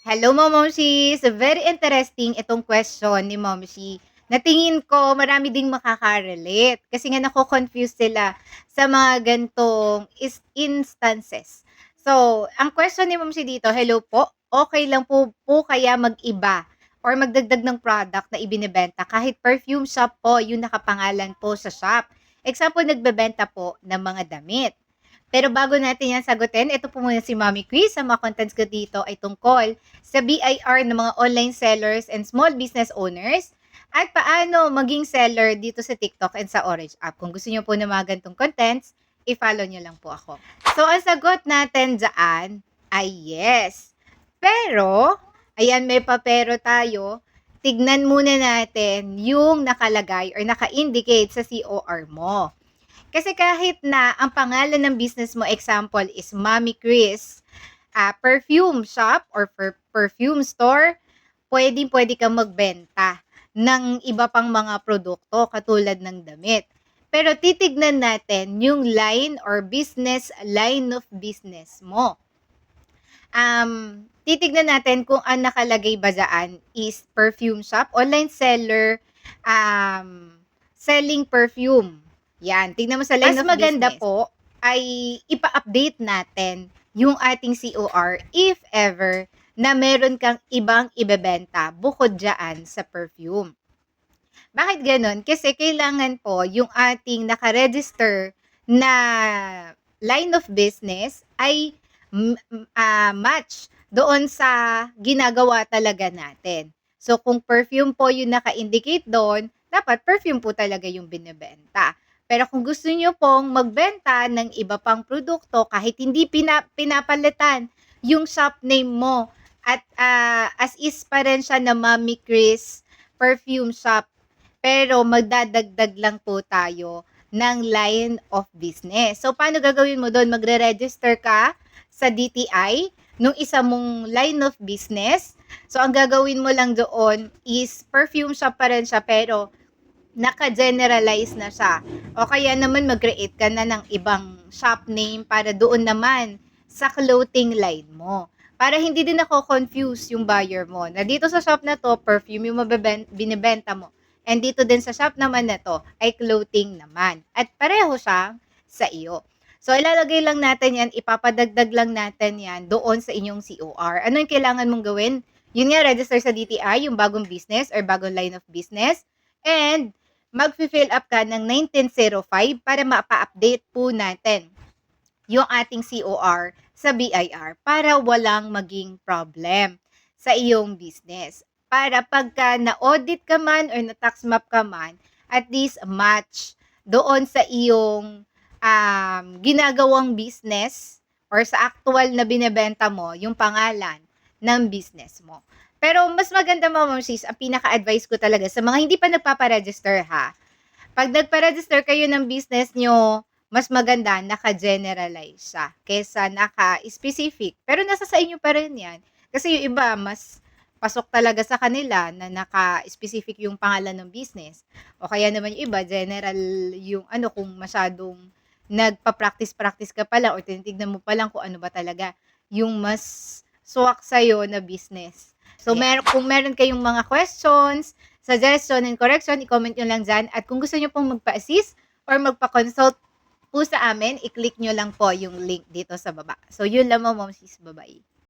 Hello, Momomshis! Very interesting itong question ni Momshi. Natingin ko marami ding makaka-relate kasi nga nako-confuse sila sa mga gantong instances. So, ang question ni Momshi dito, hello po, okay lang po po kaya mag-iba or magdagdag ng product na ibinebenta kahit perfume shop po yung nakapangalan po sa shop. Example, nagbebenta po ng mga damit. Pero bago natin yan sagutin, ito po muna si Mommy Quiz. Ang mga contents ko dito ay tungkol sa BIR ng mga online sellers and small business owners at paano maging seller dito sa TikTok and sa Orange app. Kung gusto niyo po ng mga ganitong contents, i-follow niyo lang po ako. So, ang sagot natin dyan ay yes. Pero, ayan, may papero tayo. Tignan muna natin yung nakalagay or naka-indicate sa COR mo. Kasi kahit na ang pangalan ng business mo, example, is Mommy Chris, ah, perfume shop or per- perfume store, pwedeng pwede kang magbenta ng iba pang mga produkto katulad ng damit. Pero titignan natin yung line or business line of business mo. Um, titignan natin kung ang nakalagay ba dyan is perfume shop, online seller, um, selling perfume. Yan, tignan mo sa line Mas of maganda business. po ay ipa-update natin yung ating COR if ever na meron kang ibang ibebenta bukod dyan sa perfume. Bakit ganun? Kasi kailangan po yung ating nakaregister na line of business ay ah, match doon sa ginagawa talaga natin. So kung perfume po yung naka-indicate doon, dapat perfume po talaga yung binebenta. Pero kung gusto niyo pong magbenta ng iba pang produkto kahit hindi pina, pinapalitan yung shop name mo at ah, as is pa rin siya na Mami Chris perfume shop pero magdadagdag lang po tayo ng line of business. So, paano gagawin mo doon? Magre-register ka sa DTI nung isa mong line of business. So, ang gagawin mo lang doon is perfume shop pa rin siya pero naka-generalize na siya. O kaya naman mag-create ka na ng ibang shop name para doon naman sa clothing line mo. Para hindi din ako confuse yung buyer mo. Na dito sa shop na to, perfume yung binibenta mo. And dito din sa shop naman na to, ay clothing naman. At pareho siyang sa iyo. So, ilalagay lang natin yan, ipapadagdag lang natin yan doon sa inyong COR. Ano yung kailangan mong gawin? Yun nga, register sa DTI, yung bagong business or bagong line of business. And, mag-fill up ka ng 1905 para mapa-update po natin yung ating COR sa BIR para walang maging problem sa iyong business. Para pagka na-audit ka man or na-tax map ka man, at least match doon sa iyong um, ginagawang business or sa actual na binebenta mo, yung pangalan ng business mo. Pero mas maganda mo, Ma'am Sis, ang pinaka-advice ko talaga sa mga hindi pa nagpaparegister ha. Pag nagpa-register kayo ng business nyo, mas maganda naka-generalize siya kesa naka-specific. Pero nasa sa inyo pa rin yan. Kasi yung iba, mas pasok talaga sa kanila na naka-specific yung pangalan ng business. O kaya naman yung iba, general yung ano, kung masyadong nagpa-practice-practice ka pala or tinitignan mo pa lang kung ano ba talaga yung mas swak sa'yo na business. So, mer kung meron kayong mga questions, suggestion and correction, i-comment nyo lang dyan. At kung gusto nyo pong magpa-assist or magpa-consult po sa amin, i-click nyo lang po yung link dito sa baba. So, yun lang mo, Mom Sis. Bye-bye.